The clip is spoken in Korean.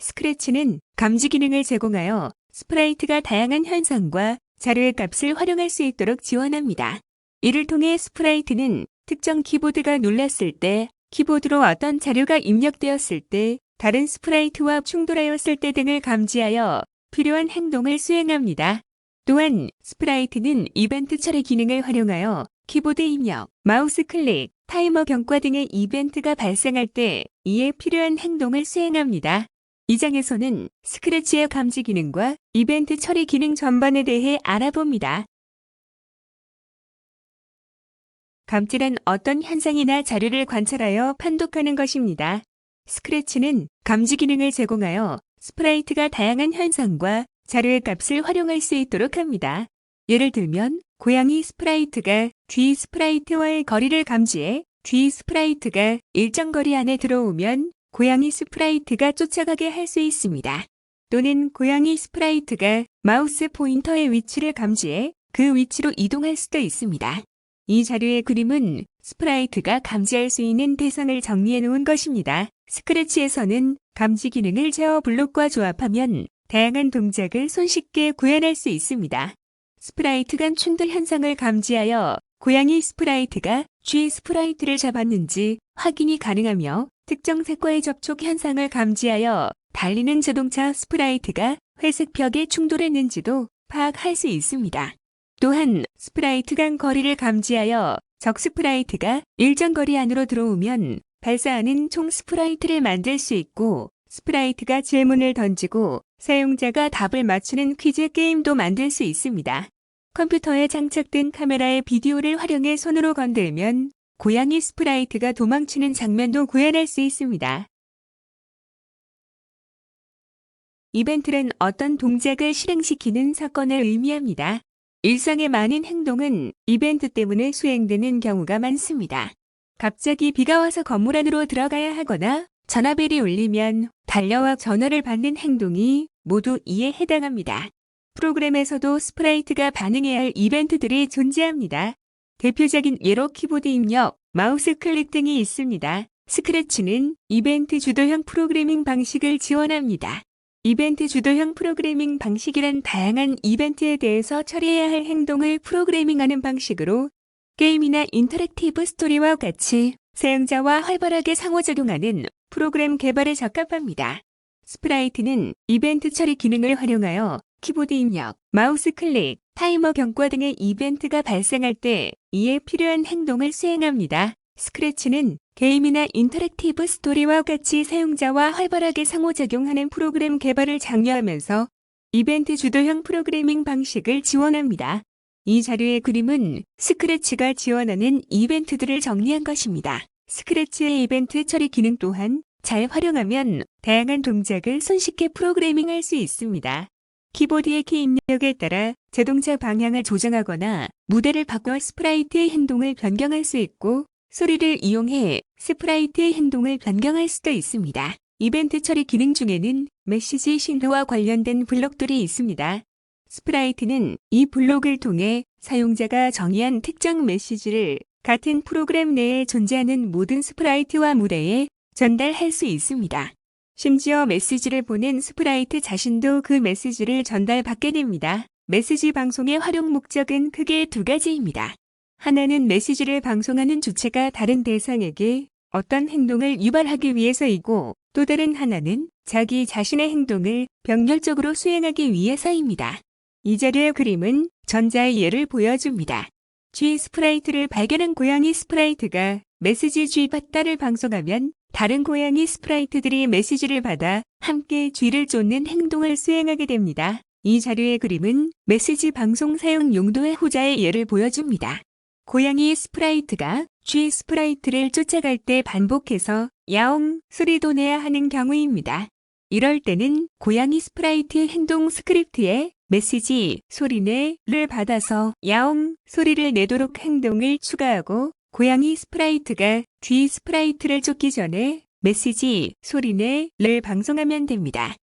스크래치는 감지 기능을 제공하여 스프라이트가 다양한 현상과 자료의 값을 활용할 수 있도록 지원합니다. 이를 통해 스프라이트는 특정 키보드가 눌렀을 때, 키보드로 어떤 자료가 입력되었을 때, 다른 스프라이트와 충돌하였을 때 등을 감지하여 필요한 행동을 수행합니다. 또한 스프라이트는 이벤트 처리 기능을 활용하여 키보드 입력, 마우스 클릭, 타이머 경과 등의 이벤트가 발생할 때 이에 필요한 행동을 수행합니다. 이 장에서는 스크래치의 감지 기능과 이벤트 처리 기능 전반에 대해 알아봅니다. 감지란 어떤 현상이나 자료를 관찰하여 판독하는 것입니다. 스크래치는 감지 기능을 제공하여 스프라이트가 다양한 현상과 자료의 값을 활용할 수 있도록 합니다. 예를 들면 고양이 스프라이트가 G 스프라이트와의 거리를 감지해 G 스프라이트가 일정 거리 안에 들어오면 고양이 스프라이트가 쫓아가게 할 수 있습니다. 또는 고양이 스프라이트가 마우스 포인터의 위치를 감지해 그 위치로 이동할 수도 있습니다. 이 자료의 그림은 스프라이트가 감지할 수 있는 대상을 정리해 놓은 것입니다. 스크래치에서는 감지 기능을 제어 블록과 조합하면 다양한 동작을 손쉽게 구현할 수 있습니다. 스프라이트 간 충돌 현상을 감지하여 고양이 스프라이트가 G 스프라이트를 잡았는지 확인이 가능하며 특정 색과의 접촉 현상을 감지하여 달리는 자동차 스프라이트가 회색 벽에 충돌했는지도 파악할 수 있습니다. 또한 스프라이트 간 거리를 감지하여 적 스프라이트가 일정 거리 안으로 들어오면 발사하는 총 스프라이트를 만들 수 있고 스프라이트가 질문을 던지고 사용자가 답을 맞추는 퀴즈 게임도 만들 수 있습니다. 컴퓨터에 장착된 카메라의 비디오를 활용해 손으로 건들면 고양이 스프라이트가 도망치는 장면도 구현할 수 있습니다. 이벤트는 어떤 동작을 실행시키는 사건을 의미합니다. 일상의 많은 행동은 이벤트 때문에 수행되는 경우가 많습니다. 갑자기 비가 와서 건물 안으로 들어가야 하거나 전화벨이 울리면 달려와 전화를 받는 행동이 모두 이에 해당합니다. 프로그램에서도 스프라이트가 반응해야 할 이벤트들이 존재합니다. 대표적인 예로 키보드 입력, 마우스 클릭 등이 있습니다. 스크래치는 이벤트 주도형 프로그래밍 방식을 지원합니다. 이벤트 주도형 프로그래밍 방식이란 다양한 이벤트에 대해서 처리해야 할 행동을 프로그래밍하는 방식으로 게임이나 인터랙티브 스토리와 같이 사용자와 활발하게 상호작용하는 프로그램 개발에 적합합니다. 스프라이트는 이벤트 처리 기능을 활용하여 키보드 입력, 마우스 클릭, 타이머 경과 등의 이벤트가 발생할 때 이에 필요한 행동을 수행합니다. 스크래치는 게임이나 인터랙티브 스토리와 같이 사용자와 활발하게 상호작용하는 프로그램 개발을 장려하면서 이벤트 주도형 프로그래밍 방식을 지원합니다. 이 자료의 그림은 스크래치가 지원하는 이벤트들을 정리한 것입니다. 스크래치의 이벤트 처리 기능 또한 잘 활용하면 다양한 동작을 손쉽게 프로그래밍할 수 있습니다. 키보드의 키 입력에 따라 자동차 방향을 조정하거나 무대를 바꿔 스프라이트의 행동을 변경할 수 있고 소리를 이용해 스프라이트의 행동을 변경할 수도 있습니다. 이벤트 처리 기능 중에는 메시지 신호와 관련된 블록들이 있습니다. 스프라이트는 이 블록을 통해 사용자가 정의한 특정 메시지를 같은 프로그램 내에 존재하는 모든 스프라이트와 무대에 전달할 수 있습니다. 심지어 메시지를 보낸 스프라이트 자신도 그 메시지를 전달받게 됩니다. 메시지 방송의 활용 목적은 크게 두 가지입니다. 하나는 메시지를 방송하는 주체가 다른 대상에게 어떤 행동을 유발하기 위해서이고 또 다른 하나는 자기 자신의 행동을 병렬적으로 수행하기 위해서입니다. 이 자료의 그림은 전자의 예를 보여줍니다. G 스프라이트를 발견한 고양이 스프라이트가 메시지 G 받다를 방송하면 다른 고양이 스프라이트들이 메시지를 받아 함께 G를 쫓는 행동을 수행하게 됩니다. 이 자료의 그림은 메시지 방송 사용 용도의 후자의 예를 보여줍니다. 고양이 스프라이트가 G 스프라이트를 쫓아갈 때 반복해서 야옹 소리도 내야 하는 경우입니다. 이럴 때는 고양이 스프라이트의 행동 스크립트에 메시지 소리내를 받아서 야옹 소리를 내도록 행동을 추가하고 고양이 스프라이트가 G 스프라이트를 쫓기 전에 메시지 소리내를 방송하면 됩니다.